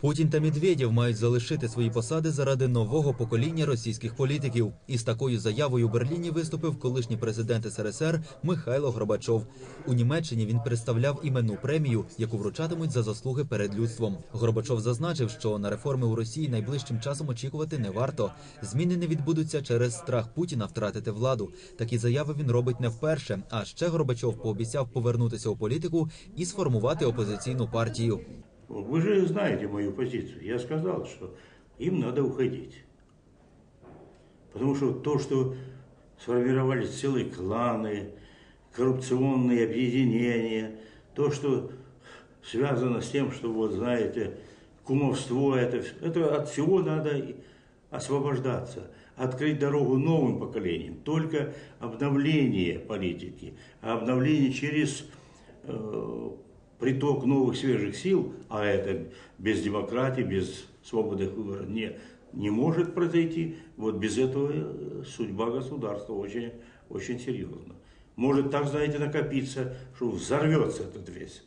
Путін та Медведєв мають залишити свої посади заради нового покоління російських політиків. Із такою заявою у Берліні виступив колишній президент СРСР Михайло Горбачов. У Німеччині він представляв іменну премію, яку вручатимуть за заслуги перед людством. Горбачов зазначив, що на реформи у Росії найближчим часом очікувати не варто. Зміни не відбудуться через страх Путіна втратити владу. Такі заяви він робить не вперше. А ще Горбачов пообіцяв повернутися у політику і сформувати опозиційну партію. Вы же знаете мою позицию. Я сказал, что им надо уходить. Потому что то, что сформировались целые кланы, коррупционные объединения, то, что связано с тем, что, вот знаете, кумовство, это, это от всего надо освобождаться, открыть дорогу новым поколениям. Только обновление политики, обновление через э, приток новых свежих сил, а это без демократии, без свободы выбора не, не может произойти, вот без этого э, судьба государства очень, очень серьезна. Может так, знаете, накопиться, что взорвется этот весь